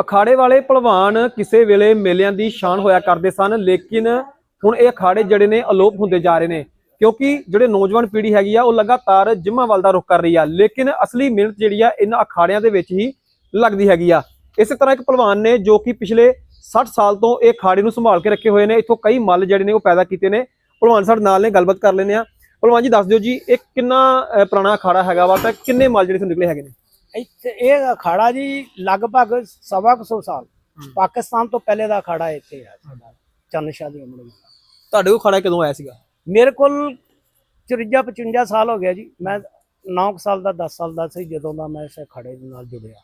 ਅਖਾੜੇ ਵਾਲੇ ਪਹਿਲਵਾਨ ਕਿਸੇ ਵੇਲੇ ਮੇਲਿਆਂ ਦੀ ਸ਼ਾਨ ਹੋਇਆ ਕਰਦੇ ਸਨ, ਲੇਕਿਨ ਹੁਣ ਇਹ ਅਖਾੜੇ ਜਿਹੜੇ ਨੇ ਅਲੋਪ ਹੁੰਦੇ ਜਾ ਰਹੇ ਨੇ, ਕਿਉਂਕਿ ਜਿਹੜੇ ਨੌਜਵਾਨ ਪੀੜ੍ਹੀ ਹੈਗੀ ਆ, ਉਹ ਲਗਾਤਾਰ ਜਿੰਮਾਂ ਵੱਲ ਦਾ ਰੁਖ ਕਰ ਰਹੀ ਆ, ਲੇਕਿਨ ਅਸਲੀ ਮਿਹਨਤ ਜਿਹੜੀ ਆ, ਇਹਨਾਂ ਅਖਾੜਿਆਂ ਦੇ ਵਿੱਚ ਹੀ ਲੱਗਦੀ ਹੈਗੀ ਆ। ਇਸੇ ਤਰ੍ਹਾਂ ਇੱਕ ਪਹਿਲਵਾਨ ਨੇ ਜੋ ਕਿ ਪਿਛਲੇ 60 ਸਾਲ ਤੋਂ ਇਹ ਅਖਾੜੇ ਨੂੰ ਸੰਭਾਲ ਕੇ ਰੱਖੇ ਹੋਏ ਨੇ, ਇੱਥੋਂ ਕਈ ਮੱਲ ਜਿਹੜੇ ਨੇ ਉਹ ਪੈਦਾ ਕੀਤੇ ਨੇ। ਪਹਿਲਵਾਨ ਸਾਡੇ ਨਾਲ ਨੇ, ਗੱਲਬਾਤ ਕਰ ਲੈਂਦੇ ਆ ਪਹਿਲਵਾਨ ਜੀ, ਦੱਸ ਦਿਓ ਜੀ, ਇਹ ਕਿੰਨਾ ਪੁਰਾਣਾ ਅਖਾੜਾ ਹੈਗਾ ਵਾ, ਤਾਂ ਕਿੰਨੇ ਮੱਲ ਜਿਹੜੇ ਤੋਂ ਨਿਕਲੇ ਹੈਗੇ ਨੇ? ਇੱਥੇ ਇਹ ਅਖਾੜਾ ਜੀ ਲਗਭਗ ਸਵਾ ਕੁ ਸੌ ਸਾਲ ਪਾਕਿਸਤਾਨ ਤੋਂ ਪਹਿਲੇ ਦਾ ਅਖਾੜਾ ਇੱਥੇ ਆ ਚੰਨ ਸ਼ਾਹ ਦੀ ਉਮਰ ਵਿੱਚ। ਤੁਹਾਡੇ ਕੋਲ ਅਖਾੜਾ ਕਦੋਂ ਆਇਆ ਸੀਗਾ? ਮੇਰੇ ਕੋਲ 54 55 ਸਾਲ ਹੋ ਗਿਆ ਜੀ। ਮੈਂ 9 ਸਾਲ ਦਾ 10 ਸਾਲ ਦਾ ਸੀ ਜਦੋਂ ਦਾ ਮੈਂ ਇਸ ਅਖਾੜੇ ਦੇ ਨਾਲ ਜੁੜਿਆ।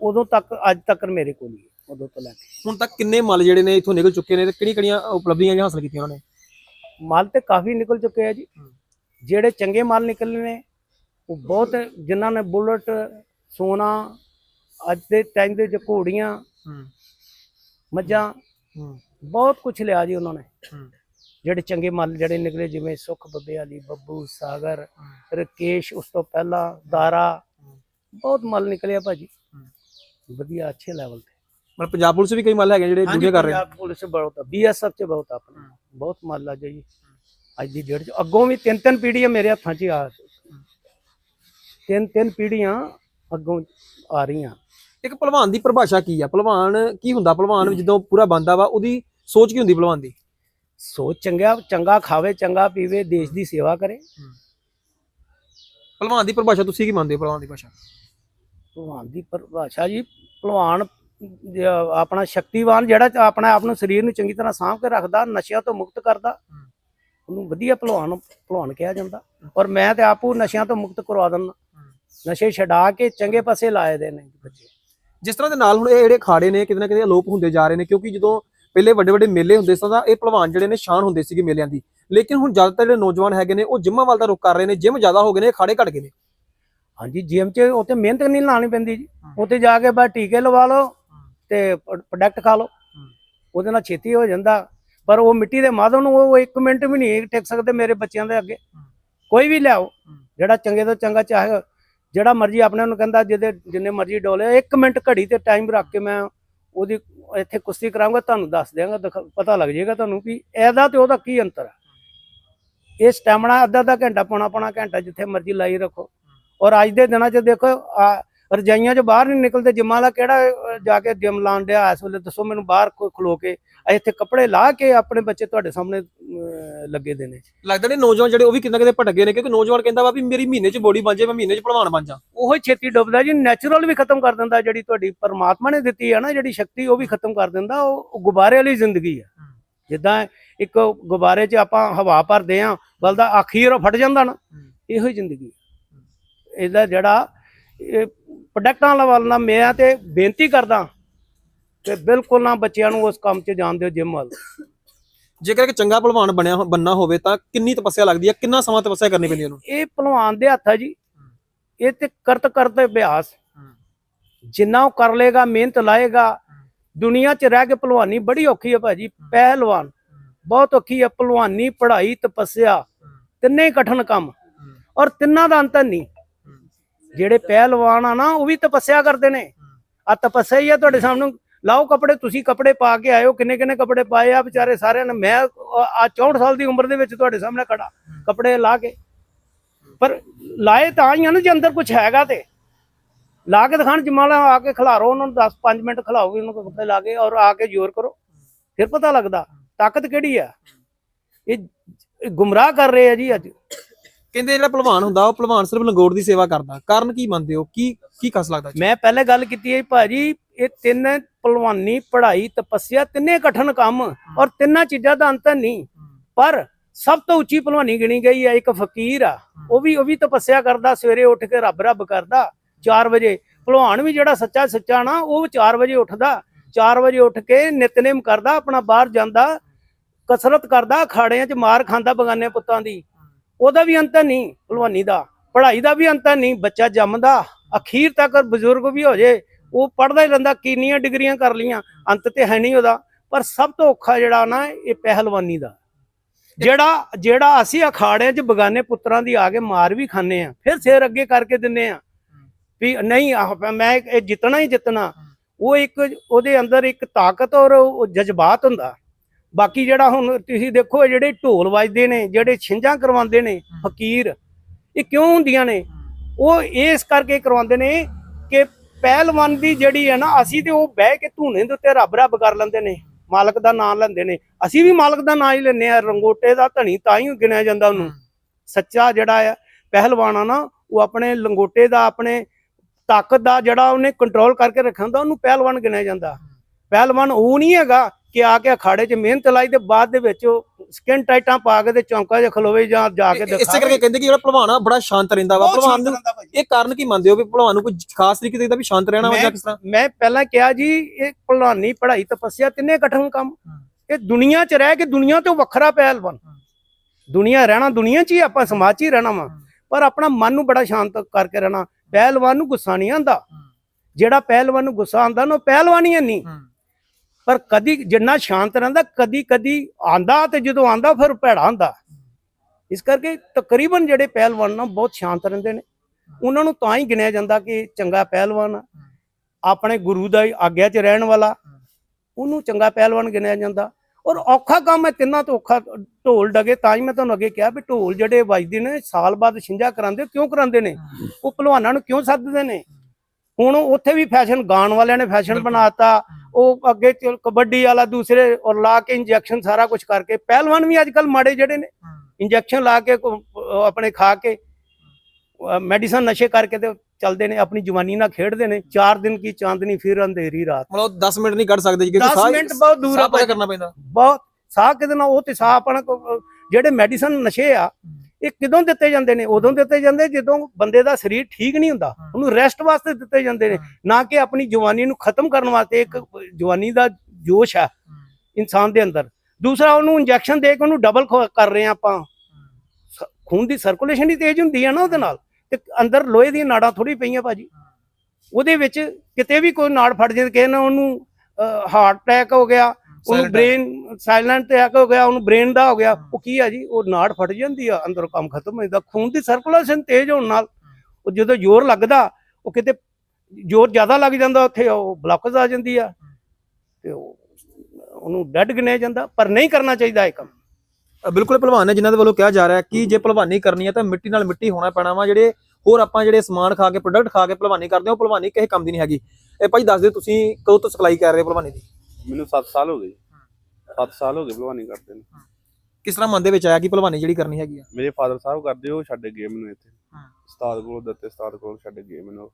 ਉਦੋਂ ਤੱਕ ਅੱਜ ਤੱਕ ਮੇਰੇ ਕੋਲ ਹੀ ਉਦੋਂ ਤੋਂ ਲੈ ਕੇ। ਹੁਣ ਤੱਕ ਕਿੰਨੇ ਮੱਲ ਜਿਹੜੇ ਨੇ ਇੱਥੋਂ ਨਿਕਲ ਚੁੱਕੇ ਨੇ ਤੇ ਕਿਹੜੀਆਂ ਕਿਹੜੀਆਂ ਉਪਲਬਧੀਆਂ ਹਾਸਲ ਕੀਤੀਆਂ ਉਹਨਾਂ ਨੇ? ਮਾਲ ਤੇ ਕਾਫੀ ਨਿਕਲ ਚੁੱਕੇ ਆ ਜੀ। ਜਿਹੜੇ ਚੰਗੇ ਮਾਲ ਨਿਕਲੇ ਨੇ ਉਹ ਬਹੁਤ ਜਿਨ੍ਹਾਂ ਨੇ ਬੁਲਟ ਸੋਨਾ ਅੱਜ ਦੇ ਟਾਈਮ ਦੇ ਚ ਘੋੜੀਆਂ ਮੱਝਾਂ ਬਹੁਤ ਕੁਝ ਲਿਆ ਜੀ ਉਹਨਾਂ ਨੇ। ਜਿਹੜੇ ਚੰਗੇ ਮੱਲ ਜਿਹੜੇ ਨਿਕਲੇ ਜਿਵੇਂ ਸੁਖ ਬੱਬੇ ਵਾਲੀ ਬੱਬੂ ਸਾਗਰ ਰਕੇਸ਼ ਉਸ ਤੋਂ ਪਹਿਲਾਂ ਦਾਰਾ ਬਹੁਤ ਮੱਲ ਨਿਕਲਿਆ ਭਾਜੀ। ਵਧੀਆ ਅੱਛੇ ਲੈਵਲ ਤੇ। ਮਤਲਬ ਪੰਜਾਬ ਪੁਲਿਸ ਵੀ ਕਈ ਮੱਲ ਹੈਗੇ ਜਿਹੜੇ ਜੁਗੇ ਕਰ ਰਹੇ ਪੰਜਾਬ ਪੁਲਿਸ ਬਹੁਤ ਬੀਐਸਐਫ ਚ ਬਹੁਤ ਆਪਣਾ। ਬਹੁਤ ਮੱਲ ਆ ਜੀ। ਅੱਜ ਦੀ ਡੇਟ ਚ ਅੱਗੋਂ ਵੀ ਤਿੰਨ ਤਿੰਨ ਪੀੜ੍ਹੀਆਂ ਮੇਰੇ ਹੱਥਾਂ 'ਚ ਆ। ਤਿੰਨ ਤਿੰਨ ਪੀੜ੍ਹੀਆਂ ਅੱਗੋਂ ਆ ਰਹੀਆਂ। ਇੱਕ ਪਹਿਲਵਾਨ ਦੀ ਪਰਿਭਾਸ਼ਾ ਕੀ ਆ? ਪਹਿਲਵਾਨ ਕੀ ਹੁੰਦਾ? ਪਹਿਲਵਾਨ ਜਦੋਂ ਪੂਰਾ ਬੰਦਾ ਵਾ ਉਹਦੀ ਸੋਚ ਕੀ ਹੁੰਦੀ ਪਹਿਲਵਾਨ ਦੀ? ਸੋਚ ਚੰਗਾ ਚੰਗਾ ਖਾਵੇ ਚੰਗਾ ਪੀਵੇ ਦੇਸ਼ ਦੀ ਸੇਵਾ ਕਰੇ। ਪਹਿਲਵਾਨ ਦੀ ਪਰਿਭਾਸ਼ਾ ਤੁਸੀਂ ਕੀ ਮੰਨਦੇ ਹੋ ਪਹਿਲਵਾਨ ਦੀ ਭਾਸ਼ਾ ਭਲਵਾਨ ਦੀ ਪਰਿਭਾਸ਼ਾ ਜੀ ਭਲਵਾਨ ਆਪਣਾ ਸ਼ਕਤੀਵਾਨ ਜਿਹੜਾ ਆਪਣਾ ਆਪ ਨੂੰ ਸਰੀਰ ਨੂੰ ਚੰਗੀ ਤਰ੍ਹਾਂ ਸਾਂਭ ਕੇ ਰੱਖਦਾ ਨਸ਼ਿਆਂ ਤੋਂ ਮੁਕਤ ਕਰਦਾ ਉਹਨੂੰ ਵਧੀਆ ਭਲਵਾਨ ਭਲਵਾਨ ਕਿਹਾ ਜਾਂਦਾ। ਔਰ ਮੈਂ ਤੇ ਆਪੂ ਨਸ਼ਿਆਂ ਤੋਂ ਮੁਕਤ ਕਰਵਾ ਦਿੰਦਾ। ਨਸ਼ੇ ਛਡਾ ਕੇ ਚੰਗੇ ਪਾਸੇ ਲਾਏ ਦੇ ਨੇ ਬੱਚੇ। ਜਿਸ ਤਰ੍ਹਾਂ ਦੇ ਨਾਲ ਹੁਣ ਇਹ ਜਿਹੜੇ ਅਖਾੜੇ ਨੇ ਕਿਤੇ ਨਾ ਕਿਤੇ ਅਲੋਪ ਹੁੰਦੇ ਜਾ ਰਹੇ ਨੇ ਕਿਉਂਕਿ ਜਦੋਂ ਪਹਿਲੇ ਵੱਡੇ ਵੱਡੇ ਮੇਲੇ ਹੁੰਦੇ ਸਨ ਤਾਂ ਇਹ ਪਹਿਲਵਾਨ ਜਿਹੜੇ ਨੇ ਸ਼ਾਨ ਹੁੰਦੇ ਸੀਗੇ ਮੇਲਿਆਂ ਦੀ। ਲੇਕਿਨ ਹੁਣ ਜ਼ਿਆਦਾਤਰ ਜਿਹੜੇ ਨੌਜਵਾਨ ਹੈਗੇ ਨੇ ਉਹ ਜਿੰਮਾਂ ਵੱਲ ਦਾ ਰੁਖ ਕਰ ਰਹੇ ਨੇ ਜਿਮ ਜ਼ਿਆਦਾ ਹੋ ਗਏ ਨੇ ਅਖਾੜੇ ਘਟ ਗਏ ਨੇ। ਹਾਂਜੀ ਜਿਮ 'ਚ ਉੱਥੇ ਮਿਹਨਤ ਨਹੀਂ ਲਾਣੀ ਪੈਂਦੀ ਜੀ। ਉੱਥੇ ਜਾ ਕੇ ਬਸ ਟੀਕੇ ਲਵਾ ਲਓ ਤੇ ਪ੍ਰੋਡਕਟ ਖਾ ਲਓ। ਉਹਦੇ ਨਾਲ ਛੇਤੀ ਹੋ ਜਾਂਦਾ। ਪਰ ਉਹ ਮਿੱਟੀ ਦੇ ਮਾਧਵ ਨੂੰ ਉਹ 1 ਮਿੰਟ ਵੀ ਨਹੀਂ ਟਿਕ ਸਕਦੇ ਮੇਰੇ ਬੱਚਿਆਂ ਦੇ ਅੱਗੇ। ਕੋਈ ਵੀ ਲਿਆਓ ਜਿਹੜਾ ਚੰਗੇ ਤੋਂ ਚੰਗਾ ਚਾਹੇ ਜਿਹੜਾ ਮਰਜ਼ੀ ਆਪਣੇ ਉਹਨੂੰ ਕਹਿੰਦਾ, ਜਿਹਦੇ ਜਿੰਨੇ ਮਰਜ਼ੀ ਡੋਲੇ 1 ਮਿੰਟ ਘੜੀ ਤੇ ਟਾਈਮ ਰੱਖ ਕੇ ਮੈਂ ਉਹਦੀ ਇੱਥੇ ਕੁਸ਼ਤੀ ਕਰਾਉਂਗਾ ਤੁਹਾਨੂੰ ਦੱਸ ਦਿਆਂਗਾ ਪਤਾ ਲੱਗ ਜਾਏਗਾ ਤੁਹਾਨੂੰ ਵੀ ਇਹਦਾ ਤੇ ਉਹਦਾ ਕੀ ਅੰਤਰ ਹੈ ਇਹ ਸਟੈਮਣਾ ਅੱਧਾ ਅੱਧਾ ਘੰਟਾ ਪੌਣਾ ਪੌਣਾ ਘੰਟਾ ਜਿੱਥੇ ਮਰਜ਼ੀ ਲਾਈ ਰੱਖੋ। ਔਰ ਅੱਜ ਦੇ ਦਿਨਾਂ 'ਚ ਦੇਖੋ, ਆ ਰਜਾਈਆਂ 'ਚ ਬਾਹਰ ਨਹੀਂ ਨਿਕਲਦੇ ਜਿੰਮਾਂ ਵਾਲਾ ਕਿਹੜਾ ਜਾ ਕੇ ਜਿਮ ਲਾਉਣ ਡਿਆ ਇਸ ਵੇਲੇ? ਦੱਸੋ ਮੈਨੂੰ ਬਾਹਰ ਕੋਈ ਖਲੋ ਕੇ। ਇੱਥੇ ਕੱਪੜੇ ਲਾ ਕੇ ਆਪਣੇ ਬੱਚੇ ਤੁਹਾਡੇ ਸਾਹਮਣੇ ਲੱਗੇ ਦੇ ਨੇ। ਲੱਗਦਾ ਨੇ ਨੌਜਵਾਨ ਜਿਹੜੇ ਉਹ ਵੀ ਕਿਤੇ ਨਾ ਕਿਤੇ ਭਟਕ ਗਏ ਨੇ ਕਿਉਂਕਿ ਨੌਜਵਾਨ ਕਹਿੰਦਾ ਵਾ ਵੀ ਮੇਰੀ ਮਹੀਨੇ 'ਚ ਬੋਡੀ ਬਣ ਜਾਏ ਮੈਂ ਮਹੀਨੇ 'ਚ ਪਹਿਲਵਾਨ ਬਣ ਜਾ ਉਹ ਹੀ ਛੇਤੀ ਡੁੱਬਦਾ ਜੀ ਨੈਚੁਰਲ ਵੀ ਖਤਮ ਕਰ ਦਿੰਦਾ ਜਿਹੜੀ ਤੁਹਾਡੀ ਪਰਮਾਤਮਾ ਨੇ ਦਿੱਤੀ ਹੈ ਨਾ ਜਿਹੜੀ ਸ਼ਕਤੀ ਉਹ ਵੀ ਖਤਮ ਕਰ ਦਿੰਦਾ ਉਹ ਗੁਬਾਰੇ ਵਾਲੀ ਜ਼ਿੰਦਗੀ ਹੈ। ਜਿੱਦਾਂ ਇੱਕ ਗੁਬਾਰੇ 'ਚ ਆਪਾਂ ਹਵਾ ਭਰਦੇ ਆ ਬਲਦਾ ਉਹ ਫਟ ਜਾਂਦਾ ਨਾ ਇਹੋ ਹੀ ਜ਼ਿੰਦਗੀ ਹੈ। ਇਹਦਾ ਜਿਹੜਾ ਪ੍ਰੋਡਕਟਾਂ ਵੱਲ ਨਾ ਮੈਂ ਤੇ ਬੇਨਤੀ ਕਰਦਾ ਕਿ ਬਿਲਕੁਲ ਨਾ ਬੱਚਿਆਂ ਨੂੰ ਉਸ ਕੰਮ 'ਚ ਜਾਣ ਦਿਓ ਜਿਮ ਵੱਲ। ਜੇਕਰ ਇੱਕ ਚੰਗਾ ਪਹਿਲਵਾਨ ਬਣਿਆ ਬਣਨਾ ਹੋਵੇ ਤਾਂ ਕਿੰਨੀ ਤਪੱਸਿਆ ਲੱਗਦੀ ਹੈ? ਕਿੰਨਾ ਸਮਾਂ ਤਪੱਸਿਆ ਕਰਨੀ ਪੈਂਦੀ ਹੈ ਉਹਨੂੰ? ਇਹ ਭਲਵਾਨ ਦੇ ਹੱਥ ਹੈ ਜੀ। ਇਹ ਤੇ ਕਰਤ ਕਰਤ ਅਭਿਆਸ। ਜਿੰਨਾ ਉਹ ਕਰ ਲੇਗਾ ਮਿਹਨਤ ਲਾਏਗਾ ਦੁਨੀਆ 'ਚ ਰਹਿ ਕੇ ਭਲਵਾਨੀ ਬੜੀ ਔਖੀ ਹੈ ਭਾਜੀ ਪਹਿਲਵਾਨ। ਬਹੁਤ ਔਖੀ ਹੈ ਭਲਵਾਨੀ ਪੜ੍ਹਾਈ ਤਪੱਸਿਆ। ਤਿੰਨੇ ਕਠਿਨ ਕੰਮ। ਔਰ ਤਿੰਨਾਂ ਦਾ ਅੰਤਰ ਨਹੀਂ। ਜਿਹੜੇ ਪਹਿਲਵਾਨ ਆ ਨਾ ਉਹ ਵੀ ਤਪੱਸਿਆ ਕਰਦੇ ਨੇ। ਆ ਤਪੱਸਿਆ ਹੀ ਆ ਤੁਹਾਡੇ ਸਾਹਮਣੇ। ਲਾਓ ਕੱਪੜੇ ਤੁਸੀਂ ਕੱਪੜੇ ਪਾ ਕੇ ਆਇਓ। ਕਿੰਨੇ ਕਿੰਨੇ ਕੱਪੜੇ ਪਾਏ ਆ ਵਿਚਾਰੇ ਸਾਰਿਆਂ ਨੇ? ਮੈਂ ਆ 64 ਸਾਲ ਦੀ ਉਮਰ ਦੇ ਵਿੱਚ ਤੁਹਾਡੇ ਸਾਹਮਣੇ ਖੜਾ। ਕੱਪੜੇ ਲਾ ਕੇ। ਪਰ ਲਾਏ ਤਾਂ ਹੀ ਆ ਨਾ ਜੇ ਅੰਦਰ ਕੁਝ ਹੈਗਾ ਤੇ। ਲਾ ਕੇ ਦਿਖਾਣ ਜਮਾਲਾ ਆ ਕੇ ਖਿਲਾਰੋ ਉਹਨਾਂ ਨੂੰ 10 5 ਮਿੰਟ ਖਿਲਾਓ ਵੀ ਉਹਨਾਂ ਨੂੰ ਕੱਪੜੇ ਲਾ ਕੇ ਔਰ ਆ ਕੇ ਜ਼ੋਰ ਕਰੋ। ਫਿਰ ਪਤਾ ਲੱਗਦਾ ਤਾਕਤ ਕਿਹੜੀ ਆ? ਇਹ ਗੁੰਮਰਾਹ ਕਰ ਰਹੇ ਆ ਜੀ ਅੱਜ। ਕਹਿੰਦੇ ਜਿਹੜਾ ਪਹਿਲਵਾਨ ਹੁੰਦਾ, ਉਹ ਪਹਿਲਵਾਨ ਸਿਰਫ ਲੰਗੋਟ ਦੀ ਸੇਵਾ ਕਰਦਾ। ਕਾਰਨ ਕੀ ਮੰਨਦੇ ਹੋ? ਕੀ ਕੀ ਕਸ ਲੱਗਦਾ ਮੈਂ ਪਹਿਲੇ ਗੱਲ ਕੀਤੀ ਹੈ ਭਾਜੀ, ਇਹ ਤਿੰਨ ਪਹਿਲਵਾਨੀ, ਪੜ੍ਹਾਈ, ਤਪੱਸਿਆ, ਤਿੰਨੇ ਕਠਿਨ ਕੰਮ ਔਰ ਤਿੰਨਾਂ ਚੀਜ਼ਾਂ ਦਾ ਅੰਤਰ ਨਹੀਂ। ਪਰ ਸਭ ਤੋਂ ਉੱਚੀ ਪਹਿਲਵਾਨੀ ਗਿਣੀ ਗਈ ਹੈ, ਇੱਕ ਫਕੀਰ ਆ। ਉਹ ਵੀ ਉਹ ਵੀ ਤਪੱਸਿਆ ਕਰਦਾ, ਸਵੇਰੇ ਉੱਠ ਕੇ ਰੱਬ ਰੱਬ ਕਰਦਾ 4 ਵਜੇ। ਭਲਵਾਨ ਵੀ ਜਿਹੜਾ ਸੱਚਾ ਸੱਚਾ ਨਾ, ਉਹ 4 ਵਜੇ ਉੱਠਦਾ 4 ਵਜੇ ਉੱਠ ਕੇ ਨਿਤਨੇਮ ਕਰਦਾ, ਆਪਣਾ ਬਾਹਰ ਜਾਂਦਾ, ਕਸਰਤ ਕਰਦਾ, ਅਖਾੜਿਆਂ 'ਚ ਮਾਰ ਖਾਂਦਾ ਬਗਾਨੇ ਪੁੱਤਾਂ ਦੀ। ਉਹਦਾ ਵੀ ਅੰਤ ਨਹੀਂ, ਭਲਵਾਨੀ ਦਾ। ਪੜ੍ਹਾਈ ਦਾ ਵੀ ਅੰਤ ਨਹੀਂ, ਬੱਚਾ ਜੰਮਦਾ, ਅਖੀਰ ਤੱਕ ਬਜ਼ੁਰਗ ਵੀ ਹੋ ਜੇ, ਉਹ ਪੜ੍ਹਦਾ ਹੀ ਰਹਿੰਦਾ, ਕਿੰਨੀਆਂ ਡਿਗਰੀਆਂ ਕਰ ਲੀਆਂ ਅੰਤ ਤੇ ਹੈ ਨਹੀਂ ਉਹਦਾ। ਪਰ ਸਭ ਤੋਂ ਔਖਾ ਜਿਹੜਾ ਨਾ, ਇਹ ਪਹਿਲਵਾਨੀ ਦਾ। ਜਿਹੜਾ ਜਿਹੜਾ ਅਸੀਂ ਅਖਾੜਿਆਂ 'ਚ ਬਗਾਨੇ ਪੁੱਤਰਾਂ ਦੀ ਆ ਕੇ ਮਾਰ ਵੀ ਖਾਂਦੇ ਆ ਫਿਰ ਸਿਰ ਅੱਗੇ ਕਰਕੇ ਦਿੰਨੇ ਆ ਵੀ ਨਹੀਂ ਮੈਂ ਇਹ ਜਿੱਤਣਾ ਹੀ ਜਿੱਤਣਾ। ਉਹ ਇੱਕ, ਉਹਦੇ ਅੰਦਰ ਇੱਕ ਤਾਕਤ ਔਰ ਉਹ ਜਜ਼ਬਾਤ ਹੁੰਦਾ। ਬਾਕੀ ਜਿਹੜਾ ਹੁਣ ਤੁਸੀਂ ਦੇਖੋ ਜਿਹੜੇ ਢੋਲ ਵੱਜਦੇ ਨੇ ਜਿਹੜੇ ਛਿੰਝਾਂ ਕਰਵਾਉਂਦੇ ਨੇ ਫਕੀਰ ਇਹ ਕਿਉਂ ਹੁੰਦੀਆਂ ਨੇ? ਉਹ ਇਸ ਕਰਕੇ ਕਰਵਾਉਂਦੇ ਨੇ ਕਿ ਪਹਿਲਵਾਨ ਦੀ ਜਿਹੜੀ ਹੈ ਨਾ ਅਸੀਂ ਤੇ ਉਹ ਬਹਿ ਕੇ ਧੂਨੇ ਦੇ ਉੱਤੇ ਰੱਬ ਰੱਬ ਕਰ ਲੈਂਦੇ ਨੇ ਮਾਲਕ ਦਾ ਨਾਮ ਲੈਂਦੇ ਨੇ। ਅਸੀਂ ਵੀ ਮਾਲਕ ਦਾ ਨਾਮ ਹੀ ਲੈਂਦੇ ਆ ਰੰਗੋਟੇ ਦਾ ਧਣੀ ਤਾਂ ਹੀ ਗਿਣਿਆ ਜਾਂਦਾ ਉਹਨੂੰ। ਸੱਚਾ ਜਿਹੜਾ ਆ ਪਹਿਲਵਾਨ ਆ ਨਾ ਉਹ ਆਪਣੇ ਲੰਗੋਟੇ ਦਾ ਆਪਣੇ ਤਾਕਤ ਦਾ ਜਿਹੜਾ ਉਹਨੇ ਕੰਟਰੋਲ ਕਰਕੇ ਰੱਖਿਆ ਹੁੰਦਾ ਉਹਨੂੰ ਪਹਿਲਵਾਨ ਗਿਣਿਆ ਜਾਂਦਾ। ਪਹਿਲਵਾਨ ਉਹ ਨਹੀਂ ਹੈਗਾ ਕਿ ਆ ਕੇ ਅਖਾੜੇ 'ਚ ਮਿਹਨਤ ਲਾਈ ਤੇ ਬਾਅਦ ਦੇ ਵਿੱਚ ਉਹ ਸਕਿਨ ਟਾਈਟਾਂ ਪਾ ਕੇ ਤੇ ਚੌਂਕਾ 'ਚ ਖਲੋਵੇ ਜਾਂ ਜਾ ਕੇ ਇ- ਇਸੇ ਕਰਕੇ ਕਹਿੰਦੇ ਕਿ ਜਿਹੜਾ ਭਲਵਾਨ ਬੜਾ ਸ਼ਾਂਤ ਰਹਿੰਦਾ ਵਾ। ਭਲਵਾਨ ਨੂੰ ਇਹ ਕਾਰਨ ਕੀ ਮੰਨਦੇ ਹੋ ਵੀ ਭਲਵਾਨ ਨੂੰ ਕੋਈ ਖਾਸ ਤਰੀਕੇ ਦੇ ਦਾ ਵੀ ਸ਼ਾਂਤ ਰਹਿਣਾ ਵਾ ਜਾਂ ਕਿਸ ਤਰ੍ਹਾਂ? ਮੈਂ ਪਹਿਲਾਂ ਕਿਹਾ ਜੀ ਇਹ ਭਲਵਾਨੀ ਪੜ੍ਹਾਈ ਤਪੱਸਿਆ ਤਿੰਨੇ ਕਠਿਨ ਕੰਮ। ਇਹ ਦੁਨੀਆ 'ਚ ਰਹਿ ਕੇ ਦੁਨੀਆ ਤੋਂ ਵੱਖਰਾ ਪਹਿਲਵਾਨ। ਦੁਨੀਆ ਰਹਿਣਾ ਦੁਨੀਆ 'ਚ ਹੀ ਆਪਾਂ ਸਮਾਜ 'ਚ ਹੀ ਰਹਿਣਾ ਵਾ। ਪਰ ਆਪਣਾ ਮਨ ਨੂੰ ਬੜਾ ਸ਼ਾਂਤ ਕਰਕੇ ਰਹਿਣਾ। ਪਹਿਲਵਾਨ ਨੂੰ ਗੁੱਸਾ ਨਹੀਂ ਆਂਦਾ ਜਿਹੜਾ ਪਹਿਲਵਾਨ ਨੂੰ ਗੁੱਸਾ ਆਂਦਾ ਨਾ ਉਹ ਪਹਿਲਵਾਨ ਹੈ ਨਹੀਂ। ਪਰ ਕਦੀ ਜਿੰਨਾ ਸ਼ਾਂਤ ਰਹਿੰਦਾ, ਕਦੀ ਕਦੀ ਆਂਦਾ ਤੇ ਜਦੋਂ ਆਂਦਾ ਫਿਰ ਭੈੜਾ ਹੁੰਦਾ। ਇਸ ਕਰਕੇ ਤਕਰੀਬਨ ਜਿਹੜੇ ਪਹਿਲਵਾਨ ਨਾ ਬਹੁਤ ਸ਼ਾਂਤ ਰਹਿੰਦੇ ਨੇ। ਉਹਨਾਂ ਨੂੰ ਤਾਂ ਹੀ ਗਿਣਿਆ ਜਾਂਦਾ ਕਿ ਚੰਗਾ ਪਹਿਲਵਾਨ ਆਪਣੇ ਗੁਰੂ ਦਾ ਆਗਿਆ 'ਚ ਰਹਿਣ ਵਾਲਾ। ਉਹਨੂੰ ਚੰਗਾ ਪਹਿਲਵਾਨ ਗਿਣਿਆ ਜਾਂਦਾ। ਔਰ ਔਖਾ ਕੰਮ ਹੈ, ਤਿੰਨਾਂ ਤੋਂ ਔਖਾ ਢੋਲ ਡਗੇ, ਤਾਂ ਹੀ ਮੈਂ ਤੁਹਾਨੂੰ ਅੱਗੇ ਕਿਹਾ ਵੀ ਢੋਲ ਜਿਹੜੇ ਵੱਜਦੇ ਨੇ, ਸਾਲ ਬਾਅਦ ਛਿੰਝਾ ਕਰਾਉਂਦੇ ਕਿਉਂ ਕਰਾਉਂਦੇ ਨੇ? ਉਹ ਪਹਿਲਵਾਨਾਂ ਨੂੰ ਕਿਉਂ ਸੱਦਦੇ ਨੇ? ਹੁਣ ਉੱਥੇ ਵੀ ਫੈਸ਼ਨ ਗਾਣ ਵਾਲਿਆਂ ਨੇ ਫੈਸ਼ਨ ਬਣਾਤਾ। ਉਹ ਅੱਗੇ ਕਬੱਡੀ ਵਾਲਾ ਦੂਸਰੇ ਔਰ ਲਾ ਕੇ ਇੰਜੈਕਸ਼ਨ ਸਾਰਾ ਕੁਝ ਕਰਕੇ ਪਹਿਲਵਾਨ ਵੀ ਅੱਜ ਕੱਲ ਮਾੜੇ ਜਿਹੜੇ ਨੇ ਇੰਜੈਕਸ਼ਨ ਲਾ ਕੇ ਆਪਣੇ ਖਾ ਕੇ ਮੈਡੀਸਨ ਨਸ਼ੇ ਕਰਕੇ ਤੇ ਚੱਲਦੇ ਨੇ ਆਪਣੀ ਜਵਾਨੀ ਨਾਲ ਖੇਡਦੇ ਨੇ 4 ਦਿਨ ਕੀ ਚਾਂਦਨੀ ਫਿਰ ਅੰਧੇਰੀ ਰਾਤ। ਮਤਲਬ 10 ਮਿੰਟ ਨਹੀਂ ਕੱਢ ਸਕਦੇ ਜੀ ਕਿਉਂਕਿ 10 ਸਾਹ ਮਿੰਟ ਬਹੁਤ ਦੂਰ ਆ। ਕਰਨਾ ਪੈਂਦਾ। ਬਹੁਤ ਸਾਹ ਕਿਹਦੇ ਨਾਲ ਉਹ ਤੇ ਸਾਹ ਆਪਣਾ ਜਿਹੜੇ ਮੈਡੀਸਨ ਨਸ਼ੇ ਆ ਇਹ ਕਿਦੋਂ ਦਿੱਤੇ ਜਾਂਦੇ ਨੇ? ਉਦੋਂ ਦਿੱਤੇ ਜਾਂਦੇ ਜਦੋਂ ਬੰਦੇ ਦਾ ਸਰੀਰ ਠੀਕ ਨਹੀਂ ਹੁੰਦਾ। ਉਹਨੂੰ ਰੈਸਟ ਵਾਸਤੇ ਦਿੱਤੇ ਜਾਂਦੇ ਨੇ। ਨਾ ਕਿ ਆਪਣੀ ਜਵਾਨੀ ਨੂੰ ਖਤਮ ਕਰਨ ਵਾਸਤੇ ਇੱਕ ਜਵਾਨੀ ਦਾ ਜੋਸ਼ ਹੈ ਇਨਸਾਨ ਦੇ ਅੰਦਰ। ਦੂਸਰਾ ਉਹਨੂੰ ਇੰਜੈਕਸ਼ਨ ਦੇ ਕੇ ਉਹਨੂੰ ਡਬਲ ਕਰ ਰਹੇ ਆ ਆਪਾਂ। ਖੂਨ ਦੀ ਸਰਕੂਲੇਸ਼ਨ ਹੀ ਤੇਜ਼ ਹੁੰਦੀ ਹੈ ਨਾ ਉਹਦੇ ਨਾਲ। ਤੇ ਅੰਦਰ ਲੋਹੇ ਦੀਆਂ ਨਾੜਾਂ ਥੋੜੀ ਪਈਆਂ ਭਾਜੀ। ਉਹਦੇ ਵਿੱਚ ਕਿਤੇ ਵੀ ਕੋਈ ਨਾੜ ਫਟ ਜੇ ਕਿਸੇ ਨਾਲ ਉਹਨੂੰ ਹਾਰਟ ਅਟੈਕ ਹੋ ਗਿਆ ਉਹਨੂੰ ਬ੍ਰੇਨ ਸਾਇਲੈਂਟ ਅਟੈਕ ਹੋ ਗਿਆ ਉਹਨੂੰ ਬ੍ਰੇਨ ਦਾ ਹੋ ਗਿਆ। ਉਹ ਕੀ ਆ ਜੀ? ਉਹ ਨਾੜ ਫਟ ਜਾਂਦੀ ਆ ਅੰਦਰੋਂ ਕੰਮ ਖਤਮ ਹੋ ਜਾਂਦਾ। ਖੂਨ ਦੀ ਸਰਕੂਲੇਸ਼ਨ ਤੇਜ਼ ਹੋਣ ਨਾਲ ਉਹ ਜਦੋਂ ਜ਼ੋਰ ਲੱਗਦਾ ਉਹ ਕਿਤੇ ਜ਼ੋਰ ਜ਼ਿਆਦਾ ਲੱਗ ਜਾਂਦਾ ਉੱਥੇ ਉਹ ਬਲੌਕਸ ਆ ਜਾਂਦੀ ਆ। ਤੇ ਉਹ ਉਹਨੂੰ ਡੈਡ ਗਿਣਿਆ ਜਾਂਦਾ ਪਰ ਨਹੀਂ ਕਰਨਾ ਚਾਹੀਦਾ ਇਹ ਕੰਮ। ਬਿਲਕੁਲ ਭਲਵਾਨ ਨੇ ਜਿਨ੍ਹਾਂ ਦੇ ਵੱਲੋਂ ਕਿਹਾ ਜਾ ਰਿਹਾ ਕਿ ਜੇ ਭਲਵਾਨੀ ਕਰਨੀ ਹੈ ਤਾਂ ਮਿੱਟੀ ਨਾਲ ਮਿੱਟੀ ਹੋਣਾ ਪੈਣਾ ਵਾ। ਜਿਹੜੇ ਹੋਰ ਆਪਾਂ ਜਿਹੜੇ ਸਮਾਨ ਖਾ ਕੇ ਪ੍ਰੋਡਕਟ ਖਾ ਕੇ ਭਲਵਾਨੀ ਕਰਦੇ ਹਾਂ ਉਹ ਭਲਵਾਨੀ ਕਿਸੇ ਕੰਮ ਦੀ ਨਹੀਂ ਹੈਗੀ। ਇਹ ਭਾਈ ਦੱਸ ਦਿਓ ਤੁਸੀਂ ਕਦੋਂ ਤੋਂ ਸਿਖਲਾਈ ਕਰ ਰਹੇ ਹੋ ਭਲਵਾਨੀ ਦੀ? ਮੈਨੂੰ 7 ਸਾਲ ਹੋ ਗਏ 7 ਸਾਲ ਹੋ ਗਏ ਭਲਵਾਨੀ ਕਰਦੇ ਨੂੰ। ਕਿਸ ਤਰ੍ਹਾਂ ਮਨ ਦੇ ਵਿੱਚ ਆਇਆ ਕਿ ਭਲਵਾਨੀ ਜਿਹੜੀ ਕਰਨੀ ਹੈਗੀ ਆ? ਮੇਰੇ ਫਾਦਰ ਸਾਹਿਬ ਕਰਦੇ ਉਹ ਛੱਡ ਗਏ ਮੈਨੂੰ ਇੱਥੇ। ਉਸਤਾਦ ਕੋਲ ਦਿੱਤੇ ਉਸਤਾਦ ਕੋਲ ਛੱਡ ਗਏ ਮੈਨੂੰ।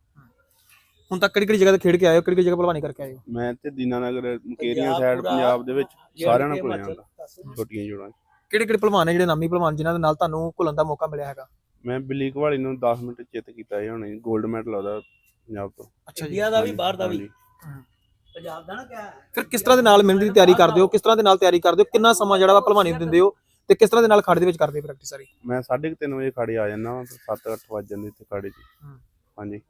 ਹੁਣ ਤੱਕ ਕਿਹੜੀ ਕਿਹੜੀ ਜਗ੍ਹਾ ਤੇ ਖੇਡ ਕੇ ਆਏ ਹੋ? ਕਿਹੜੀ ਕਿਹੜੀ ਜਗ੍ਹਾ ਭਲਵਾਨੀ ਕਰਕੇ ਆਏ ਹੋ? ਮੈਂ ਤੇ ਦੀਨਾਨਗਰ ਮੁਕੇਰੀਆਂ ਪੰਜਾਬ ਸਾਈਡ ਪੰਜਾਬ ਦੇ ਵਿੱਚ ਸਾਰਿਆਂ ਨਾਲ ਹਿਮਾਚਲ। ਹੁੰਦਾ ਛੋਟੀਆਂ ਜੋੜਾਂ। ਕਿਹੜੇ ਕਿਹੜੇ ਭਲਵਾਨ ਨੇ ਜਿਹੜੇ ਨਾਮੀ ਭਲਵਾਨ ਜਿਨ੍ਹਾਂ ਦੇ ਨਾਲ ਤੁਹਾਨੂੰ ਘੁਲਣ ਦਾ ਮੌਕਾ ਮਿਲਿਆ ਹੈਗਾ? ਮੈਂ ਬਿੱਲੀ ਘਵਾਲੀ ਨੂੰ 10 ਮਿੰਟ ਚਿੱਤ ਕੀਤਾ ਇਹ ਹੁਣੇ 골ਡ ਮੈਡਲ ਉਹਦਾ ਪੰਜਾਬ ਤੋਂ। ਅੱਛਾ ਜੀ। ਇੰਡੀਆ ਦਾ ਵੀ ਬਾਹਰ ਦਾ ਵੀ। ਪੰਜਾਬ ਦਾ ਨਾ ਕਿਆ ਫਿਰ ਕਿਸ ਤਰ੍ਹਾਂ ਦੇ ਨਾਲ ਮਿਹਨਤ ਦੀ ਤਿਆਰੀ ਕਰਦੇ ਹੋ? ਕਿਸ ਤਰ੍ਹਾਂ ਦੇ ਨਾਲ ਤਿਆਰੀ ਕਰਦੇ ਹੋ? ਕਿੰਨਾ ਸਮਾਂ ਜਿਹੜਾ ਵਾ ਭਲਵਾਨੀ ਨੂੰ ਦਿੰਦੇ ਹੋ ਤੇ ਕਿਸ ਤਰ੍ਹਾਂ ਦੇ ਨਾਲ ਖਾੜੇ ਦੇ ਵਿੱਚ ਕਰਦੇ ਹੋ ਪ੍ਰੈਕਟਿਸ ਸਾਰੀ? ਮੈਂ 3:30 ਵਜੇ ਖਾੜੇ ਆ ਜਾਂਦਾ ਵਾਂ 7-8 ਵਜ ਜਾਂਦੇ ਇੱਥੇ ਖਾੜੇ 'ਚ। ਹਾਂਜੀ।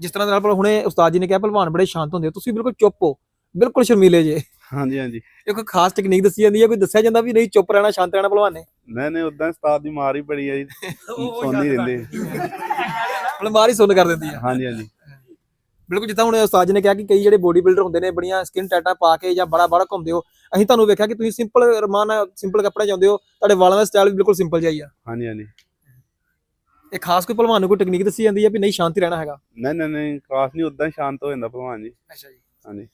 ਜਿਸ ਤਰ੍ਹਾਂ ਦੇ ਨਾਲ ਭਲ- ਹੁਣੇ ਉਸਤਾਦ ਜੀ ਨੇ ਕਿਹਾ ਭਲਵਾਨ ਬੜੇ ਸ਼ਾਂਤ ਹੁੰਦੇ ਹੋ ਤੁਸੀਂ ਬਿਲਕੁਲ ਚੁੱਪ ਹੋ ਬਿਲਕੁਲ ਸ਼ਰਮੀਲੇ ਜੇ। ਹਾਂਜੀ ਹਾਂਜੀ। ਇਹ ਕੋਈ ਖਾਸ ਟੈਕਨੀਕ ਦੱਸੀ ਜਾਂਦੀ ਹੈ ਕੋਈ ਦੱਸਿਆ ਜਾਂਦਾ ਵੀ ਨਹੀਂ ਚੁੱਪ ਰਹਿਣਾ ਸ਼ਾਂਤ ਰਹਿਣਾ ਭਲਵਾਨ ਨੇ? ਨਹੀਂ ਨਹੀਂ ਉਦਾਂ ਉਸਤਾਦ ਦੀ ਮਾਰ ਹੀ ਬੜੀ ਆ ਜੀ। ਸੌਂਦੀ ਰਹਿੰਦੇ ਮਾਰ ਹੀ ਸੁਣ ਕਰ ਦਿੰਦੀ ਆ। ਹਾਂਜੀ ਹਾਂਜੀ। ਬਿਲਕੁਲ ਜਿੱਦਾਂ ਹੁਣ ਉਸਤਾਦ ਜੀ ਨੇ ਕਿਹਾ ਕਿ ਕਈ ਜਿਹੜੇ ਬੋਡੀ ਬਿਲਡਰ ਹੁੰਦੇ ਨੇ ਬੜੀਆਂ ਸਕਿਨ ਟੈਟਾ ਪਾ ਕੇ ਜਾਂ ਬੜਾ ਬੜਾ ਘੁੰਮਦੇ ਹੋ ਅਸੀਂ ਤੁਹਾਨੂੰ ਵੇਖਿਆ ਕਿ ਤੁਸੀਂ ਸਿੰਪਲ ਰਮਾਨ ਸਿੰਪਲ ਕੱਪੜੇ ਚਾਹੁੰਦੇ ਹੋ ਤੁਹਾਡੇ ਵਾਲਾਂ ਦਾ ਸਟਾਈਲ ਵੀ ਬਿਲਕੁਲ ਸਿੰਪਲ ਜਿਹਾ ਹੀ ਆ। ਹਾਂਜੀ ਹਾਂਜੀ। ਇਹ ਖਾਸ ਕੋਈ ਭਲਵਾਨ ਨੂੰ ਕੋਈ ਟੈਕਨੀਕ ਦੱਸੀ ਜਾਂਦੀ ਹੈ ਵੀ ਨਹੀਂ ਸ਼ਾਂਤੀ ਰਹਿਣਾ ਹੈਗਾ? ਨਹੀਂ ਨਹੀਂ ਨਹੀਂ ਖਾਸ ਨਹੀਂ ਉਦਾਂ ਸ਼ਾਂਤ ਹੋ ਜਾਂਦਾ ਭਲਵਾਨ ਜੀ। ਅੱਛਾ ਜੀ। ਹਾਂਜੀ।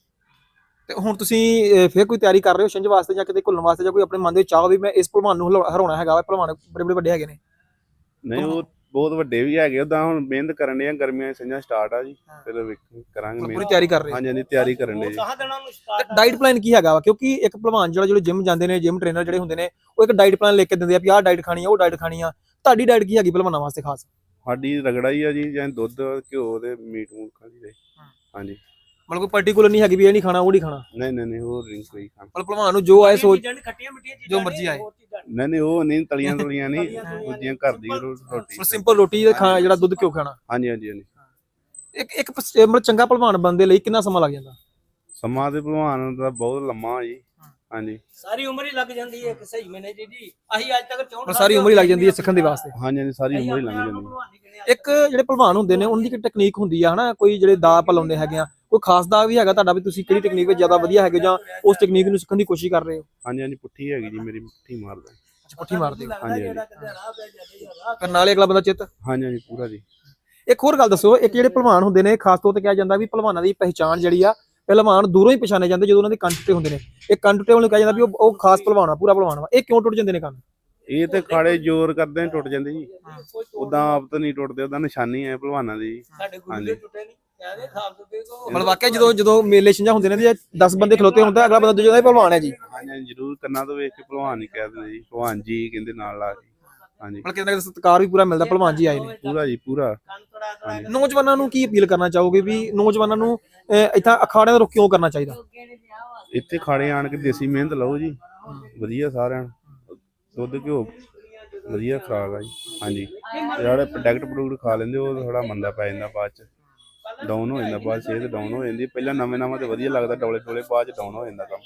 ਤੇ ਹੁਣ ਤੁਸੀਂ ਫਿਰ ਕੋਈ ਤਿਆਰੀ ਕਰ ਰਹੇ ਹੋ ਛਿੰਝ ਵਾਸਤੇ ਜਾਂ ਕਿਤੇ ਘੁਲਣ ਵਾਸਤੇ ਜਾਂ ਕੋਈ ਆਪਣੇ ਮਨ ਦੇ ਚਾਹ ਵੀ ਮੈਂ ਇਸ ਭਲਵਾਨ ਨੂੰ ਹਰਾਉਣਾ ਹੈਗਾ ਭਲਵਾਨ ਬੜੇ ਬੜੇ ਵੱਡੇ ਹੈਗੇ ਨੇ? ਨਹੀਂ ਉਹ ਬਹੁਤ ਵੱਡੇ ਵੀ ਹੈਗੇ ਉਦਾਂ ਹੁਣ ਮਿਹਨਤ ਕਰਨ ਦੇ ਗਰਮੀਆਂ ਦੀਆਂ ਸੰਝਾਂ ਸਟਾਰਟ ਆ ਜੀ। ਫਿਰ ਵੇਖ ਕਰਾਂਗੇ ਪੂਰੀ ਤਿਆਰੀ ਕਰ ਰਹੇ ਹੋ ਹਾਂਜੀ ਹਾਂਜੀ ਤਿਆਰੀ ਕਰਨ ਦੇ ਜੀ। ਡਾਈਟ ਪਲਾਨ ਕੀ ਹੈਗਾ ਵਾ? ਕਿਉਂਕਿ ਇੱਕ ਭਲਵਾਨ ਜਿਹੜਾ ਜਿਹੜੇ ਜਿਮ ਜਾਂਦੇ ਨੇ ਜਿਮ ਟ੍ਰੇਨਰ ਜਿਹੜੇ ਹੁੰਦੇ ਨੇ ਉਹ ਇੱਕ ਡਾਈਟ ਪਲਾਨ ਲਿਖ ਕੇ ਦਿੰਦੇ ਆ ਵੀ ਆਹ ਡਾਈਟ ਖਾਣੀ ਆ ਉਹ ਡਾਈਟ ਖਾਣੀ ਆ। ਤੁਹਾਡੀ ਡਾਈਟ ਕੀ ਹੈਗੀ ਭਲਵਾਨਾਂ ਵਾਸਤੇ ਖਾਸ? ਸਾਡੀ ਰਗੜਾ ਹੀ ਆ ਜੀ ਜਾਂ ਦੁੱਧ ਘਿਓ ਤੇ ਮੀਟ ਮੂਟ ਖਾ ਲਈਦਾ ਜੀ। ਹਾਂਜੀ। ਮਤਲਬ ਕੋਈ ਪਾਰਟਿਕੂਲਰ ਨਹੀਂ ਹੈਗੀ ਵੀ ਇਹ ਨਹੀਂ ਖਾਣਾ ਉਹ ਨਹੀਂ ਖਾਣਾ। ਨਹੀਂ ਨਹੀਂ ਨਹੀਂ ਉਹ ਰਿੰਗ ਕੋਈ ਖਾਣ। ਮਤਲਬ ਭਲਵਾਨ ਨੂੰ ਜੋ ਆਏ ਸੋਚ ਖੱਟੀਆਂ ਮਿੱਠੀਆਂ ਚੀਜ਼ਾਂ ਜੋ ਮਰਜ਼ੀ ਆਏ। ਹੋਰ ਨਹੀਂ। ਨਹੀਂ ਨਹੀਂ ਉਹ ਨਹੀਂ ਤਲੀਆਂ ਤਲੀਆਂ ਨਹੀਂ ਦੂਜੀਆਂ ਘਰ ਦੀ ਰੋ- ਰੋਟੀ ਸਿੰਪਲ ਰੋਟੀ ਤੇ ਖਾਣਾ ਜਿਹੜਾ ਦੁੱਧ ਕਿਉਂ ਖਾਣਾ। ਹਾਂਜੀ ਹਾਂਜੀ ਹਾਂਜੀ। ਇੱਕ ਇੱਕ ਪਸ- ਇਹ ਮਤਲਬ ਚੰਗਾ ਭਲਵਾਨ ਬਣਨ ਦੇ ਲਈ ਕਿੰਨਾ ਸਮਾਂ ਲੱਗ ਜਾਂਦਾ? ਸਮਾਂ ਤੇ ਭਲਵਾਨ ਦਾ ਬਹੁਤ ਲੰਮਾ ਜੀ। ਹਾਂਜੀ। ਸਾਰੀ ਉਮਰ ਹੀ ਲੱਗ ਜਾਂਦੀ ਹੈ ਕਿ ਸਹੀ ਮੈਨੇ ਜੀ ਜੀ। ਅਸੀਂ ਅੱਜ ਤੱਕ 64 ਮਤਲਬ ਸਾਰੀ ਉਮਰ ਹੀ ਲੱਗ ਜਾਂਦੀ ਹੈ ਸਿੱਖਣ ਦੇ ਵਾਸਤੇ। ਹਾਂਜੀ ਹਾਂਜੀ ਸਾਰੀ ਉਮਰ ਹੀ ਲੰਘ ਜਾਂਦੀ ਹੈ। ਇੱਕ ਜਿਹੜੇ ਭਲਵਾਨ ਹੁੰਦੇ ਨੇ ਉਹਨਾਂ ਦੀ ਇੱਕ ਟੈਕਨੀਕ ਹੁੰਦੀ ਆ ਹਨਾ? ਕੋਈ ਜਿਹੜੇ ਦਾ ਪਲਾਉਂਦੇ ਹੈਗੇ ਆ ਕੋਈ ਖਾਸ ਦਾ ਵੀ ਹੈਗਾ ਤੁਹਾਡਾ ਵੀ ਤੁਸੀਂ ਕਿਹੜੀ ਟੈਕਨੀਕ ਵਿੱਚ ਜ਼ਿਆਦਾ ਵਧੀਆ ਹੈਗੇ ਜਾਂ ਉਸ ਟੈਕਨੀਕ ਨੂੰ ਸਿੱਖਣ ਦੀ ਕੋਸ਼ਿਸ਼ ਕਰ ਰਹੇ ਹੋ? ਹਾਂਜੀ ਹਾਂਜੀ ਪੁੱਠੀ ਹੈਗੀ ਜੀ ਮੇਰੀ ਪੁੱਠੀ ਮਾਰਦਾ। ਪੁੱਠੀ ਮਾਰਦੇ ਹੋ। ਹਾਂਜੀ ਹਾਂਜੀ। ਫਿਰ ਨਾਲੇ ਅਗਲਾ ਬੰਦਾ ਚਿੱਤ? ਹਾਂਜੀ ਹਾਂਜੀ ਪੂਰਾ ਜੀ। ਇੱਕ ਹੋਰ ਗੱਲ ਦੱਸੋ ਇੱਕ ਜਿਹੜੇ ਭਲਵਾਨ ਹੁੰਦੇ ਨੇ ਖਾਸ ਤੌਰ ਤੇ ਕਿਹਾ ਜਾਂਦਾ ਵੀ ਭਲਵਾਨਾਂ ਦੀ ਪਹਿਚਾਣ ਜਿਹੜੀ ਆ ਪਹਿਲਵਾਨ ਦੂਰੋਂ ਹੀ ਪਛਾਣੇ ਜਾਂਦੇ ਜਦੋਂ ਉਹਨਾਂ ਦੇ ਕੰਨ ਟੁੱਟੇ ਹੁੰਦੇ ਨੇ। ਇਹ ਕੰਨ ਟੁੱਟੇ ਵਾਲੇ ਨੂੰ ਕਿਹਾ ਜਾਂਦਾ ਵੀ ਉਹ ਉਹ ਖਾਸ ਭਲਵਾਨ ਆ ਪੂਰਾ ਭਲਵਾਨ ਆ ਇਹ ਕਿਉਂ ਟੁੱਟ ਜਾਂਦੇ ਨੇ ਕੰਨ ਇਹ ਤੇ ਖਾੜੇ ਜ਼ੋਰ ਕਰਦੇ ਟੁੱਟ ਜਾਂਦੇ ਜੀ। ਉਦਾਂ ਆਪ ਤਾਂ ਨਹੀਂ ਟੁੱਟਦੇ ਉਦਾਂ ਨਿਸ਼ਾਨੀ ਹੈ ਭਲਵਾਨਾਂ ਦੀ ਸਾਡੇ ਗੁਰੂ। ਦੇ ਟੁੱਟੇ ਨਹੀਂ ਮਤਲਬ ਵਾਕਿਆ ਜਦੋਂ ਜਦੋਂ ਮੇਲੇ ਛਿੰਝਾਂ ਹੁੰਦੇ ਨੇ ਤੇ 10 ਬੰਦੇ ਖਲੋਤੇ ਹੁੰਦਾ ਅਗਲਾ ਬੰਦਾ ਦੂਜਾ ਦਾ ਭਲਵਾਨ ਹੈ ਜੀ। ਹਾਂਜੀ ਜ਼ਰੂਰ ਕੰਨਾਂ ਤੋਂ ਵੇਖ ਕੇ ਭਲਵਾਨ ਹੀ ਕਹਿ ਦਿੰਦੇ ਜੀ। ਭਲਵਾਨ ਜੀ ਕਹਿੰਦੇ ਨਾਲ ਲਾ ਕੇ। ਹਾਂਜੀ। ਮਤਲਬ ਕਿਤੇ ਨਾ ਕਿਤੇ ਸਤਿਕਾਰ ਵੀ ਪੂਰਾ ਮਿਲਦਾ ਭਲਵਾਨ ਜੀ ਆਏ ਨੇ। ਪੂਰਾ ਜੀ ਪੂਰਾ। ਕੰਨ ਨੌਜਵਾਨਾਂ ਨੂੰ ਕੀ ਅਪੀਲ ਕਰਨਾ ਚਾਹੋਗੇ ਵੀ ਨੌਜਵਾਨਾਂ ਨੂੰ ਇੱਥਾਂ ਅਖਾੜਿਆਂ ਦਾ ਰੁਖ ਕਿਉਂ ਕਰਨਾ ਚਾਹੀਦਾ? ਇੱਥੇ ਖਾੜੇ ਆਣ ਕੇ ਦੇਸੀ ਮਿਹਨਤ ਲਓ ਜੀ। ਵਧੀਆ ਸਾਰਿਆਂ ਨੂੰ। ਦੁੱਧ ਘਿਓ ਵਧੀਆ ਖਰਾਕ ਆ ਜੀ। ਹਾਂਜੀ। ਜਿਹੜੇ ਪ੍ਰੋਡਕਟ ਪ੍ਰੋਡਕਟ ਖਾ ਲੈਂਦੇ ਉਹ ਥੋੜਾ ਮੰਦਾ ਪੈ ਜਾਂਦਾ ਬਾਅਦ ਚ। ਡਾਊਨ ਹੋ ਜਾਂਦਾ ਬਾਅਦ ਸਿਹਤ ਡਾਊਨ ਹੋ ਜਾਂਦੀ ਪਹਿਲਾਂ ਨਵੇਂ ਨਵਾਂ ਤੇ ਵਧੀਆ ਲੱਗਦਾ ਡੋਲੇ ਡੋਲੇ ਬਾਅਦ ਚ ਡਾਊਨ ਹੋ ਜਾਂਦਾ ਕੰਮ।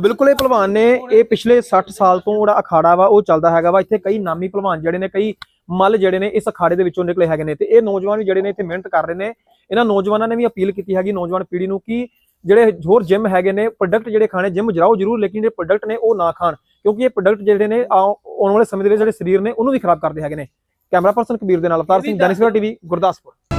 ਬਿਲਕੁਲ ਇਹ ਭਲਵਾਨ ਨੇ ਇਹ ਪਿਛਲੇ 60 ਸਾਲ ਤੋਂ ਜਿਹੜਾ ਅਖਾੜਾ ਵਾ ਉਹ ਚੱਲਦਾ ਹੈਗਾ ਵਾ। ਇੱਥੇ ਕਈ ਨਾਮੀ ਭਲਵਾਨ ਜਿਹੜੇ ਨੇ ਕਈ ਮੱਲ ਜਿਹੜੇ ਨੇ ਇਸ ਅਖਾੜੇ ਦੇ ਵਿੱਚੋਂ ਨਿਕਲੇ ਹੈਗੇ ਨੇ। ਤੇ ਇਹ ਨੌਜਵਾਨ ਵੀ ਜਿਹੜੇ ਨੇ ਇੱਥੇ ਮਿਹਨਤ ਕਰ ਰਹੇ ਨੇ। ਇਹਨਾਂ ਨੌਜਵਾਨਾਂ ਨੇ ਵੀ ਅਪੀਲ ਕੀਤੀ ਹੈਗੀ ਨੌਜਵਾਨ ਪੀੜ੍ਹੀ ਨੂੰ ਕਿ ਜਿਹੜੇ ਹੋਰ ਜਿਮ ਹੈਗੇ ਨੇ ਪ੍ਰੋਡਕਟ ਜਿਹੜੇ ਖਾਣੇ ਜਿਮ ਜਾਓ ਜ਼ਰੂਰ ਲੇਕਿਨ ਜਿਹੜੇ ਪ੍ਰੋਡਕਟ ਨੇ ਉਹ ਨਾ ਖਾਣ। ਕਿਉਂਕਿ ਇਹ ਪ੍ਰੋਡਕਟ ਜਿਹੜੇ ਨੇ ਆਉ- ਆਉਣ ਵਾਲੇ ਸਮੇਂ ਦੇ ਵਿੱਚ ਜਿਹੜੇ ਸਰੀਰ ਨੇ ਉਹਨੂੰ ਵੀ ਖਰਾਬ ਕਰਦੇ ਹੈਗੇ ਨੇ। ਕੈਮਰਾ ਪਰਸਨ ਕਬੀਰ ਦੇ ਨਾਲ ਅਵਤਾਰ ਸਿੰਘ ਦੈਨਿਕ ਸਵੇਰਾ ਟੀਵੀ ਗੁਰਦਾਸਪੁਰ।